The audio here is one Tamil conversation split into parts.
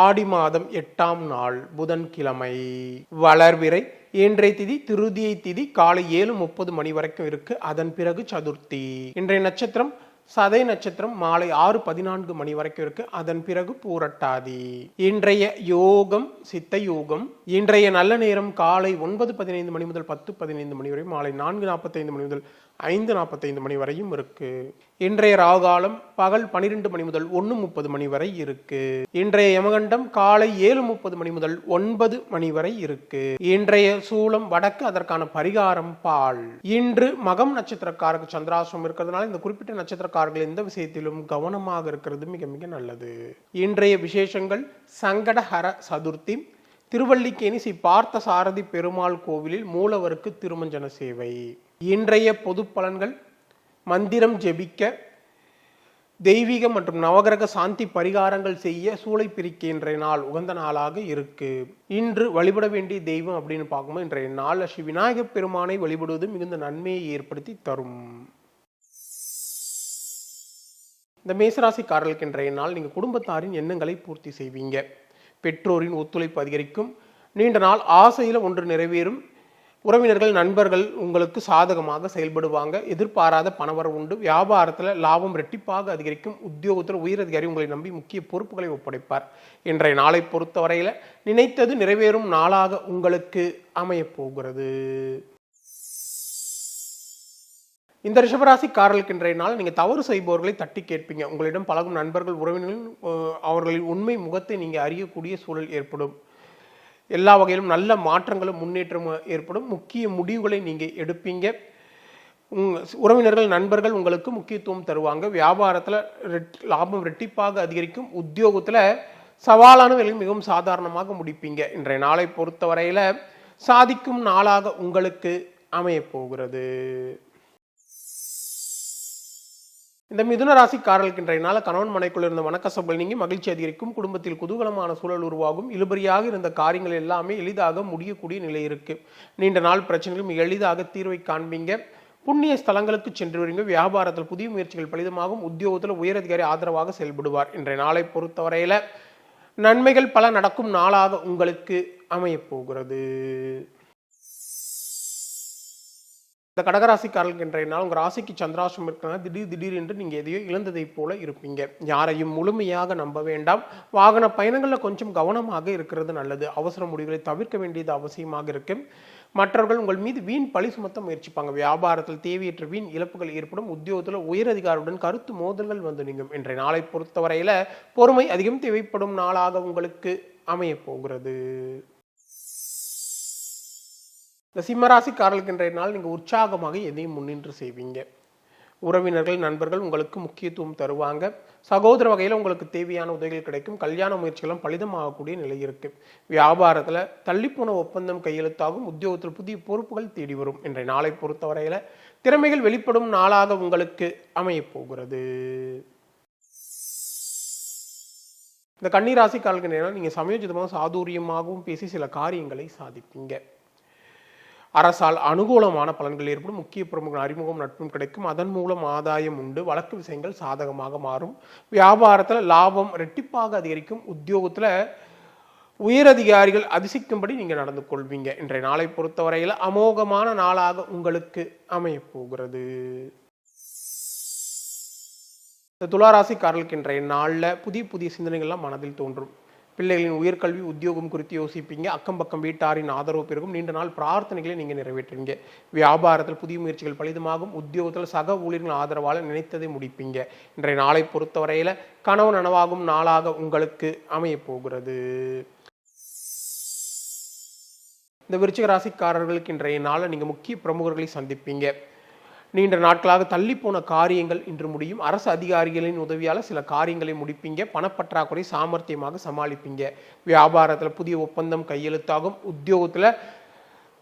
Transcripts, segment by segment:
ஆடி மாதம் எட்டாம் நாள் புதன்கிழமை. வளர்விரை இன்றைய திதி திருதியை திதி காலை ஏழு முப்பது மணி வரைக்கும் இருக்கு. அதன் பிறகு சதுர்த்தி. இன்றைய நட்சத்திரம் சதை நட்சத்திரம் மாலை ஆறு பதினான்கு மணி வரைக்கும் இருக்கு. அதன் பிறகு பூரட்டாதி. இன்றைய யோகம் சித்த யோகம். இன்றைய நல்ல நேரம் காலை ஒன்பது பதினைந்து மணி முதல் பத்து பதினைந்து மணி வரை மாலை நான்கு நாற்பத்தைந்து மணி முதல் ஐந்து நாற்பத்தைந்து மணி வரையும் இருக்கு. இன்றைய ராகுகாலம் பகல் பனிரெண்டு மணி முதல் ஒன்று முப்பது மணி வரை இருக்கு. இன்றைய யமகண்டம் காலை ஏழு முப்பது மணி முதல் ஒன்பது மணி வரை இருக்கு. இன்றைய சூலம் வடக்கு அதற்கான பரிகாரம் பால். இன்று மகம் நட்சத்திரக்காரருக்கு சந்திராசிரம் இருக்கிறதுனால இந்த குறிப்பிட்ட நட்சத்திரக்காரர்கள் எந்த விஷயத்திலும் கவனமாக இருக்கிறது மிக மிக நல்லது. இன்றைய விசேஷங்கள் சங்கடஹர சதுர்த்தி திருவல்லிக்கேணி ஸ்ரீ பார்த்த சாரதி பெருமாள் கோவிலில் மூலவருக்கு திருமஞ்சன சேவை. இன்றைய பொது பலன்கள் மந்திரம் ஜெபிக்க தெய்வீக மற்றும் நவகிரக சாந்தி பரிகாரங்கள் செய்ய சூளை பிரிக்கின்ற நாள் உகந்த நாளாக இருக்கு. இன்று வழிபட வேண்டிய தெய்வம் அப்படின்னு பார்க்கும்போது இன்றைய நாள் ஸ்ரீ விநாயகப் பெருமானை வழிபடுவது மிகுந்த நன்மையை ஏற்படுத்தி தரும். இந்த மேசராசிக்காரர்களுக்கு இன்றைய நாள் நீங்கள் குடும்பத்தாரின் எண்ணங்களை பூர்த்தி செய்வீங்க. பெற்றோரின் ஒத்துழைப்பு அதிகரிக்கும். நீண்ட நாள் ஆசையில் ஒன்று நிறைவேறும். உறவினர்கள் நண்பர்கள் உங்களுக்கு சாதகமாக செயல்படுவாங்க. எதிர்பாராத பணவரவு உண்டு. வியாபாரத்தில் லாபம் ரெட்டிப்பாக அதிகரிக்கும். உத்தியோகத்தில் உயரதிகாரி உங்களை நம்பி முக்கிய பொறுப்புகளை ஒப்படைப்பார் இன்றைய நாளை பொறுத்தவரையில் நினைத்தது நிறைவேறும் நாளாக உங்களுக்கு அமையப்போகிறது. இந்த ரிஷபராசிக்காரர்களுக்கு இன்றைய நாள் நீங்கள் தவறு செய்பவர்களை தட்டி கேட்பீங்க. உங்களிடம் பழகும் நண்பர்கள் உறவினர்கள் அவர்களின் உண்மை முகத்தை நீங்கள் அறியக்கூடிய சூழல் ஏற்படும். எல்லா வகையிலும் நல்ல மாற்றங்களும் முன்னேற்றமும் ஏற்படும். முக்கிய முடிவுகளை நீங்கள் எடுப்பீங்க. உங் உறவினர்கள் நண்பர்கள் உங்களுக்கு முக்கியத்துவம் தருவாங்க. வியாபாரத்தில் லாபம் ரெட்டிப்பாக அதிகரிக்கும். உத்தியோகத்தில் சவாலான வேலையும் மிகவும் சாதாரணமாக முடிப்பீங்க. இன்றைய நாளை பொறுத்தவரையில் சாதிக்கும் நாளாக உங்களுக்கு அமையப் போகிறது. இந்த மிதுன ராசிக்காரர்களுக்கு இன்றைய நாள் கணவன் மனைக்குள் இருந்த மனக்கசப்புகள் நீங்கி மகிழ்ச்சி அதிகரிக்கும். குடும்பத்தில் குதூகலமான சூழல் உருவாகும். இழுபறியாக இருந்த காரியங்கள் எல்லாமே எளிதாக முடியக்கூடிய நிலை இருக்கு. நீண்ட நாள் பிரச்சனைகள் மிக எளிதாக தீர்வை காண்பீங்க. புண்ணிய ஸ்தலங்களுக்கு சென்று வருங்க வியாபாரத்தில் புதிய முயற்சிகள் பலிதமாகும். உத்தியோகத்தில் உயரதிகாரி ஆதரவாக செயல்படுவார். இன்றைய நாளை பொறுத்தவரையில நன்மைகள் பல நடக்கும் நாளாக உங்களுக்கு அமையப்போகிறது இந்த கடகராசிக்காரர்களுக்கு இன்றைய நாள் உங்கள் ராசிக்கு சந்திராசிரமம் இருக்கிறனால திடீர் திடீர் என்று நீங்கள் எதையோ இழந்ததைப் போல இருப்பீங்க. யாரையும் முழுமையாக நம்ப வேண்டாம். வாகன பயணங்களில் கொஞ்சம் கவனமாக இருக்கிறது நல்லது. அவசர முடிவுகளை தவிர்க்க வேண்டியது அவசியமாக இருக்கும் மற்றவர்கள் உங்கள் மீது வீண் பழி சுமத்த முயற்சிப்பாங்க. வியாபாரத்தில் தேவையற்ற வீண் இழப்புகள் ஏற்படும். உத்தியோகத்தில் உயரதிகாரியுடன் கருத்து மோதல்கள் வந்து நீங்கும். இன்றைய நாளை பொறுத்தவரையில் பொறுமை அதிகம் தேவைப்படும் நாளாக உங்களுக்கு அமையப் போகிறது. இந்த சிம்மராசிக்காரர்களுக்கு இன்றைய நாள் நீங்கள் உற்சாகமாக எதையும் முன்னின்று செய்வீங்க. உறவினர்கள் நண்பர்கள் உங்களுக்கு முக்கியத்துவம் தருவாங்க. சகோதர வகையில் உங்களுக்கு தேவையான உதவிகள் கிடைக்கும். கல்யாண முயற்சிகளும் பலிதமாகக்கூடிய நிலை இருக்குது வியாபாரத்தில் தள்ளிப்போன ஒப்பந்தம் கையெழுத்தாகும். உத்தியோகத்தில் புதிய பொறுப்புகள் தேடி வரும். இன்றைய நாளை பொறுத்தவரையில் திறமைகள் வெளிப்படும் நாளாக உங்களுக்கு அமையப்போகிறது இந்த கன்னிராசிக்காரர்களுக்கு நீங்கள் சமயோஜிதமாக சாதுரியமாகவும் பேசி சில காரியங்களை சாதிப்பீங்க. அரசால் அனுகூலமான பலன்கள் ஏற்படும். முக்கிய பிரமுக அறிமுகம் நட்பும் கிடைக்கும். அதன் மூலம் ஆதாயம் உண்டு. வழக்கு விஷயங்கள் சாதகமாக மாறும். வியாபாரத்தில் லாபம் ரெட்டிப்பாக அதிகரிக்கும். உத்தியோகத்தில் உயரதிகாரிகள் அதிசிக்கும்படி நீங்கள் நடந்து கொள்வீங்க. இன்றைய நாளை பொறுத்தவரையில் அமோகமான நாளாக உங்களுக்கு அமையப்போகிறது இந்த துளாராசிக்காரர்களுக்கு இன்றைய நாளில் புதிய புதிய சிந்தனைகள்லாம் மனதில் தோன்றும். பிள்ளைகளின் உயர்கல்வி உத்தியோகம் குறித்து யோசிப்பீங்க. அக்கம் பக்கம் வீட்டாரின் ஆதரவு பெருகும். நீண்ட நாள் பிரார்த்தனைகளை நீங்கள் நிறைவேற்றுவீங்க. வியாபாரத்தில் புதிய முயற்சிகள் பலிதமாகும். உத்தியோகத்தில் சக ஊழியர்கள் ஆதரவால் நினைத்ததை முடிப்பீங்க. இன்றைய நாளை பொறுத்தவரையில் கனவு நனவாகும் நாளாக உங்களுக்கு அமையப் போகிறது இந்த விருச்சிக ராசிக்காரர்களுக்கு இன்றைய நாளில் நீங்கள் முக்கிய பிரமுகர்களை சந்திப்பீங்க. நீண்ட நாட்களாக தள்ளிப்போன காரியங்கள் இன்று முடியும். அரசு அதிகாரிகளின் உதவியால் சில காரியங்களை முடிப்பீங்க. பணப்பற்றாக்குறை சாமர்த்தியமாக சமாளிப்பீங்க. வியாபாரத்தில் புதிய ஒப்பந்தம் கையெழுத்தாகும். உத்தியோகத்தில்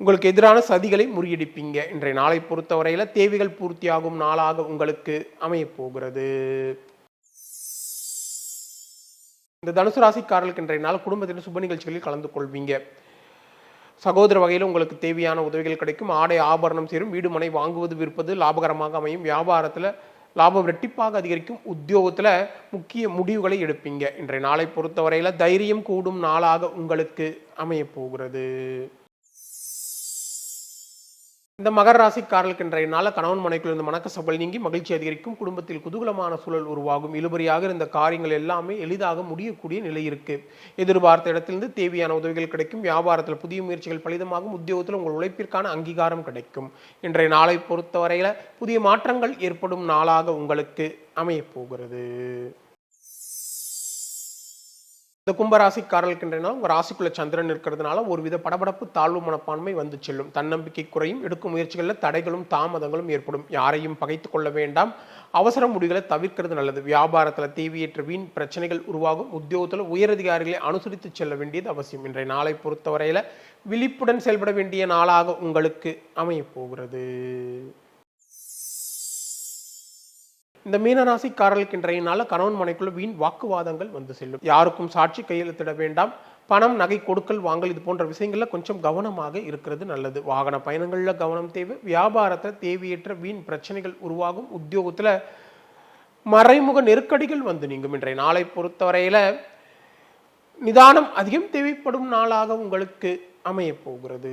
உங்களுக்கு எதிரான சதிகளை முறியடிப்பீங்க. இன்றைய நாளை பொறுத்தவரையில் தேவைகள் பூர்த்தியாகும் நாளாக உங்களுக்கு அமையப்போகிறது இந்த தனுசு ராசிக்காரர்களுக்கு இன்றைய நாள் குடும்பத்தின் சுப நிகழ்ச்சிகளில் கலந்து கொள்வீங்க. சகோதர வகையில் உங்களுக்கு தேவையான உதவிகள் கிடைக்கும். ஆடை ஆபரணம் சேரும். வீடு மனை வாங்குவது விற்பது லாபகரமாக அமையும். வியாபாரத்தில் லாபம் ரெட்டிப்பாக அதிகரிக்கும். உத்தியோகத்தில் முக்கிய முடிவுகளை எடுப்பீங்க. இன்றைய நாளை பொறுத்தவரையில் தைரியம் கூடும் நாளாக உங்களுக்கு அமையப் போகிறது. இந்த மகர ராசிக்காரர்களுக்கு இன்றைய நாள கணவன் மனைக்குள் இருந்த மனக்கசபல் நீங்கி மகிழ்ச்சி அதிகரிக்கும். குடும்பத்தில் குதூகலமான சூழல் உருவாகும். இழுபறியாக இருந்த காரியங்கள் எல்லாமே எளிதாக முடியக்கூடிய நிலை இருக்கு. எதிர்பார்த்த இடத்திலிருந்து தேவையான உதவிகள் கிடைக்கும். வியாபாரத்தில் புதிய முயற்சிகள் பலிதமாகும். உத்தியோகத்தில் உங்கள் உழைப்பிற்கான அங்கீகாரம் கிடைக்கும். இன்றைய நாளை பொறுத்தவரையில புதிய மாற்றங்கள் ஏற்படும் நாளாக உங்களுக்கு அமையப் போகிறது இந்த கும்பராசிக்காரர்களுக்கு இன்றைய நாள் உங்க ராசிக்குள்ள சந்திரன் இருக்கிறதுனால ஒருவித படபடப்பு தாழ்வு மனப்பான்மை வந்து செல்லும். தன்னம்பிக்கை குறையும் எடுக்கும் முயற்சிகளில் தடைகளும் தாமதங்களும் ஏற்படும். யாரையும் பகைத்து கொள்ள வேண்டாம். அவசர முடிவுகளை தவிர்க்கிறது நல்லது. வியாபாரத்தில் தேவையற்ற வீண் பிரச்சனைகள் உருவாகும். உத்தியோகத்தில் உயரதிகாரிகளை அனுசரித்து செல்ல வேண்டியது அவசியம். இன்றைய நாளை பொறுத்தவரையில விழிப்புடன் செயல்பட வேண்டிய நாளாக உங்களுக்கு அமையப் போகிறது. இந்த மீனராசிக்காரர்களுக்கு நாள கணவன் மனைக்குள்ள வீண் வாக்குவாதங்கள் வந்து செல்லும். யாருக்கும் சாட்சி கையெழுத்திட வேண்டாம். பணம் நகை கொடுக்கல் வாங்கல் இது போன்ற விஷயங்கள்ல கொஞ்சம் கவனமாக இருக்கிறது நல்லது. வாகன பயணங்கள்ல கவனம் தேவை. வியாபாரத்தில் தேவையற்ற வீண் பிரச்சனைகள் உருவாகும். உத்தியோகத்துல மறைமுக நெருக்கடிகள் வந்து நீங்கும். இன்றைய நாளை பொறுத்தவரையில நிதானம் அதிகம் தேவைப்படும் நாளாக உங்களுக்கு அமையப்போகிறது